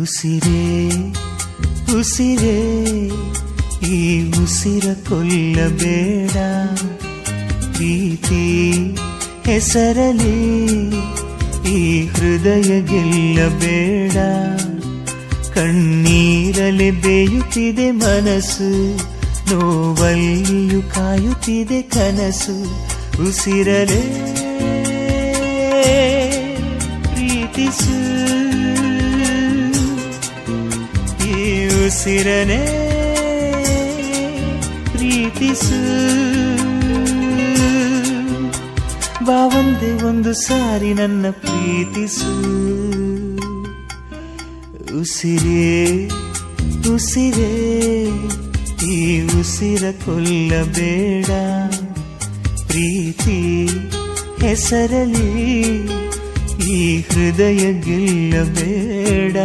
ಉಸಿರೇ ಉಸಿರೇ, ಈ ಉಸಿರ ಕೊಲ್ಲಬೇಡ. ಪ್ರೀತಿ ಹೆಸರಲಿ, ಈ ಹೃದಯ ಗೆಲ್ಲಬೇಡ. ಕಣ್ಣೀರಲೆ ಬೇಯುತ್ತಿದೆ ಮನಸ್ಸು, ನೋವಲ್ಲಿಯೂ ಕಾಯುತ್ತಿದೆ ಕನಸು. ಉಸಿರಲೇ, ಪ್ರೀತಿಸು. ಉಸಿರನೇ ಪ್ರೀತಿಸು. ಬಾ ಒಂದೇ ಒಂದು ಸಾರಿ ನನ್ನ ಪ್ರೀತಿಸು. ಉಸಿರೇ ಉಸಿರೇ, ಈ ಉಸಿರ ಕೊಲ್ಲಬೇಡ. ಪ್ರೀತಿ ಹೆಸರಲಿ ಈ ಹೃದಯ ಗೆಲ್ಲಬೇಡ.